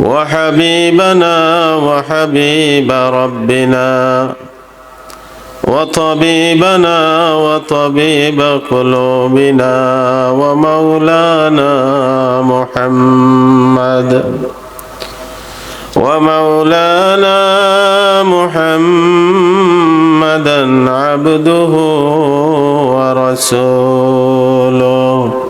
وحبيبنا وحبيب ربنا وطبيبنا وطبيب قلوبنا ومولانا محمد ومولانا محمدا عبده ورسوله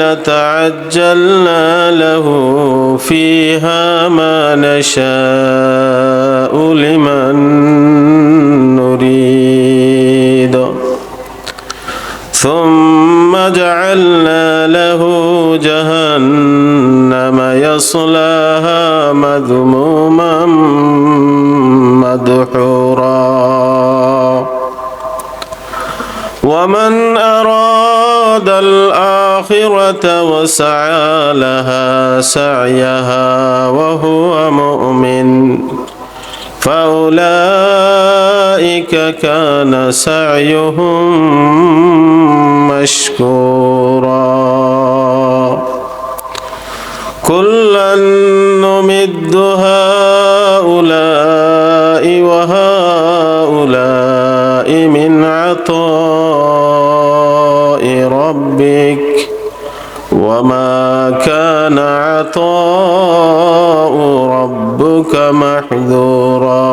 العاجلة عجلنا له فيها ما نشاء لمن نريد. ثم جعلنا له جهنم يصلاها مذموما مدحورا. ومن أراد الآخرة وسعى لها سعيها وهو مؤمن. فأولئك كان سعيهم ربك محذورا.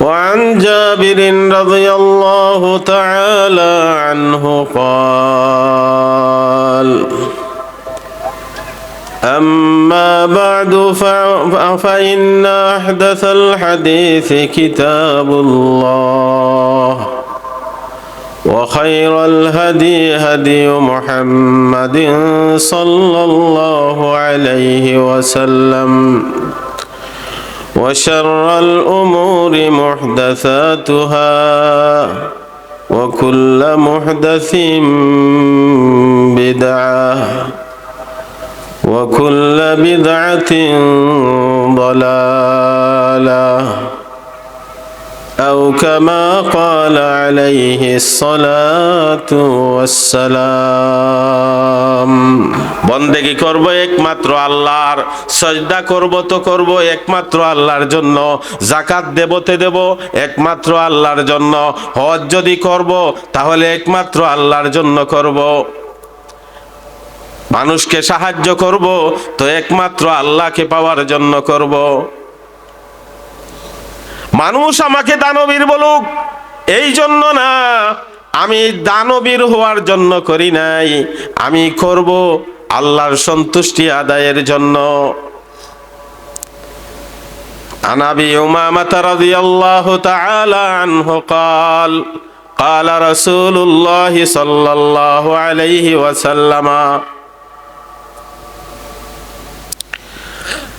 وعن جابر رضي الله تعالى عنه قال أما بعد فإن أحدث الحديث كتاب الله. وخير الهدي هدي محمد صلى الله عليه وسلم وشر الأمور محدثاتها وكل محدث بدعة وكل بدعة ضلالة أو كما قال عليه الصلاة والسلام বন্দেগি করব একমাত্র আল্লাহর সজদা করব তো করব একমাত্র আল্লাহর জন্য জাকাত দেবতে দেব একমাত্র আল্লাহর জন্য হজ যদি করব তাহলে একমাত্র আল্লাহর জন্য করব মানুষকে সাহায্য করব তো একমাত্র আল্লাহকে পাওয়ার জন্য করব মানুষ আমাকে দানবীর বলুক এই জন্য না আমি দানবীর হওয়ার জন্য করি নাই আমি করব আল্লাহর সন্তুষ্টি আদায়ের জন্য عن ابي امامه رضي الله تعالى عنه قال قال رسول الله صلى الله عليه وسلم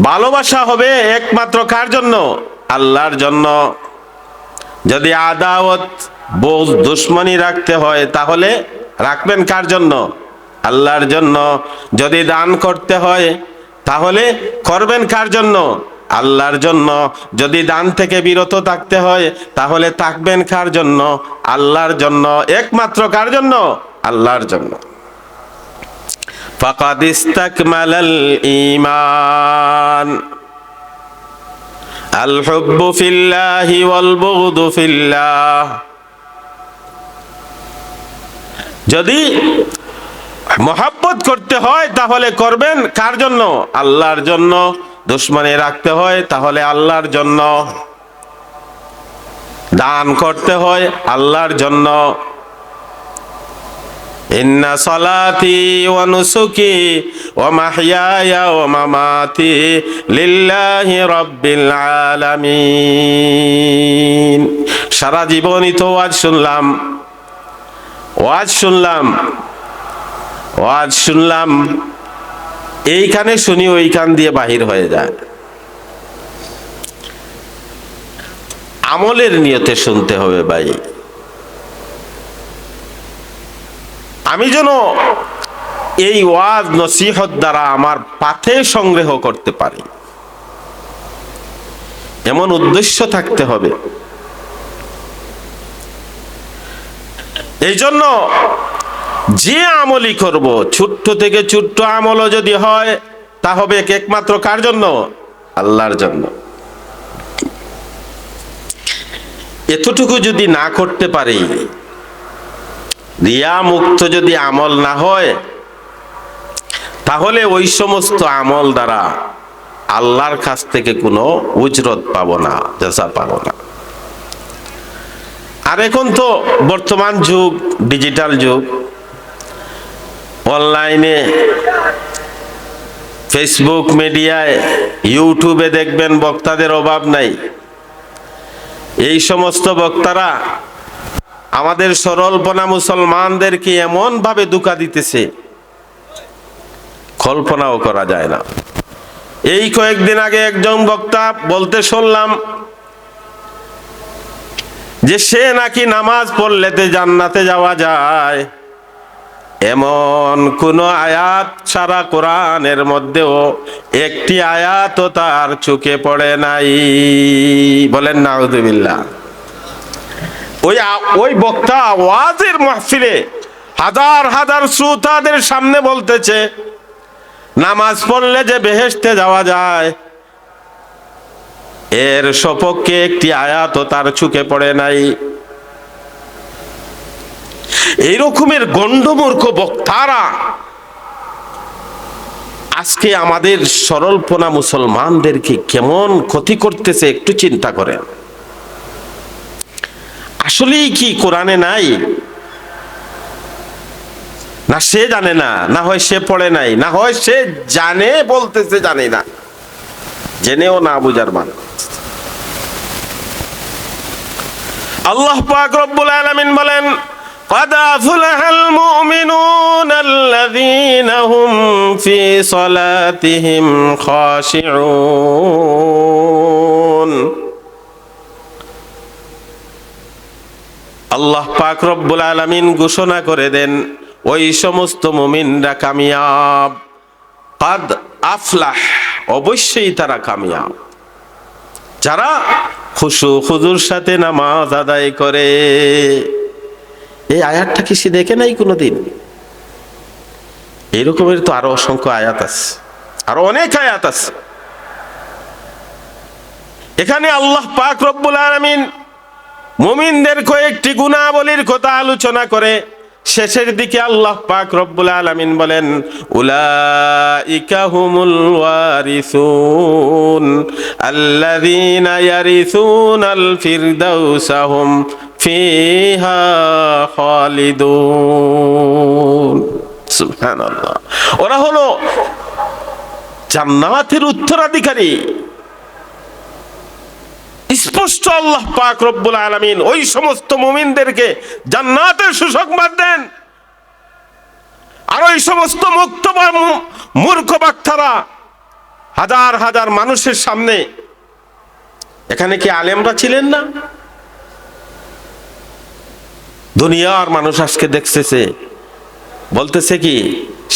ভালোবাসা হবে একমাত্র কার জন্য? আল্লাহর জন্য। যদি আদাওত বোঝ দুশ্মনী রাখতে হয়, তাহলে রাখবেন কার জন্য? আল্লাহর জন্য। যদি দান করতে হয়, তাহলে করবেন কার জন্য? আল্লাহর জন্য। যদি দান থেকে বিরত থাকতে হয়, তাহলে থাকবেন কার জন্য? আল্লাহর জন্য। একমাত্র কার জন্য? আল্লাহর জন্য। ফাকাদ ইস্তাকমালাল ঈমান আল হুব্বু ফিল্লাহি ওয়াল বুগদু ফিল্লাহ যদি মহাব্বত করতে হয়, তাহলে করবেন কার জন্য? আল্লাহর জন্য। দুশ্মনে রাখতে হয়, তাহলে আল্লাহর জন্য। দান করতে হয়, আল্লাহর জন্য। সলাতি সারা জীবনই তো ওয়াজ শুনলাম। ওয়াজ শুনলাম। ওয়াজ শুনলাম। এইখানে শুনি, ওইখান দিয়ে বাহির হয়ে যায়। আমলের নিয়তে শুনতে হবে ভাই। আমি যেন এই ওয়াজ নসিহত দ্বারা আমার পাথে সংগ্রহ করতে পারি। এমন উদ্দেশ্য থাকতে হবে। এই জন্য যে আমলই করব, ছোট্ট থেকে ছোট্ট আমলও যদি হয়, তা হবে একমাত্র কার জন্য? আল্লাহর জন্য। এতটুকু যদি না করতে পারি রিয়া মুক্ত যদি আমল না হয়, তাহলে ওই সমস্ত আমল দ্বারা আল্লাহর কাছ থেকে কোনো উজরত পাবো না জেসা পাব না। আর এখন তো বর্তমান যুগ, ডিজিটাল যুগ। অনলাইনে ফেসবুক মিডিয়ায়, ইউটিউবে দেখবেন বক্তাদের অভাব নাই। এই সমস্ত বক্তারা আমাদের সরলপনা মুসলমানদেরকে এমন ভাবে দুকা দিতেছে? কল্পনাও করা যায় না। এই কয়েকদিন আগে একজন বক্তা বলতে শুনলাম যে সে নাকি নামাজ পড়লেতে জান্নাতে যাওয়া যায়। এমন কোন আয়াত সারা কোরআনের মধ্যেও একটি আয়াতও তার চোখে পড়ে নাই। বলেন নাউদুবিল্লাহ ওই ওই বক্তা ওয়াজের মাহফিলে হাজার হাজার শ্রোতাদের সামনে বলতেছে, নামাজ পড়লে যে বেহেস্তে যাওয়া যায়, এর সপক্ষে একটি আয়াত তার চুকে পড়ে নাই। এই রকমের গণ্ডমূর্খ বক্তারা আজকে আমাদের সরলপনা মুসলমানদেরকে কেমন ক্ষতি করতেছে একটু চিন্তা করেন। আসলেই কি কোরআনে নাই না সে জানে না না হয় সে পড়ে নাই না হয় সে জানে বলতেছে জানে না জেনেও না বুঝার মান আল্লাহ পাক রব্বুল আলামিন বলেন قد أفلح المؤمنون الذين هم في صلاتهم خاشعون আল্লাহ পাক রব্বুল আলামিন ঘোষণা করে দেন, ওই সমস্ত মুমিনরা কামিয়াব। কাদ আফলাহ, অবশ্যই তারা কামিয়াব। যারা খুশু খুজুর সাথে নামাজ আদায় করে। এই আয়াতটা কি সে দেখে নাই কোনোদিন? এরকমের তো আরও অসংখ্য আয়াত আছে, আরও অনেক আয়াত আছে। এখানে আল্লাহ পাক রব্বুল আলামিন মুমিনদের কয়েকটি গুণাবলীর কথা আলোচনা করে শেষের দিকে আল্লাহ পাক রব্বুল আলামিন বলেন ওরা হলো জান্নাতের উত্তরাধিকারী। স্পষ্ট আল্লাহ পাক রব্বুল আলামিন ওই সমস্ত মুমিনদেরকে জান্নাতের সুসংবাদ দেন। আর ওই সমস্ত মুক্ত মূর্খ বাক্তারা হাজার হাজার মানুষের সামনে, এখানে কি আলেমরা ছিলেন না? দুনিয়ার মানুষ আজকে দেখতেছে, বলতেছে কি,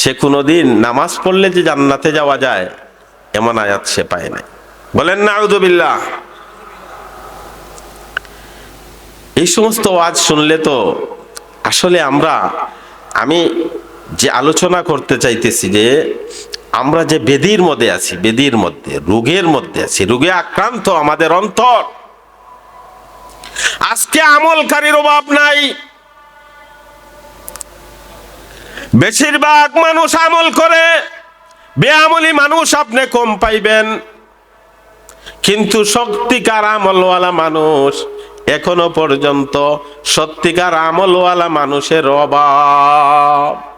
সে কোনোদিন নামাজ পড়লে যে জান্নাতে যাওয়া যায়, এমন আয়াত সে পায় নাই। বলেন না আউদুবিল্লাহ এই সমস্ত ওয়াজ শুনলে তো আসলে আমরা, আমি যে আলোচনা করতে চাইতেছি যে আমরা যে বেদির মধ্যে আছি, বেদির মধ্যে, রোগের মধ্যে আছি, রোগে আক্রান্ত আমাদের অন্তর। আজকে আমলকারীর অভাব নাই। বেশিরভাগ মানুষ আমল করে, বেআমলি মানুষ আপনি কম পাইবেন। কিন্তু শক্তিকার আমলওয়ালা মানুষ এখনও পর্যন্ত সত্যিকার আমলওয়ালা মানুষের অভাব।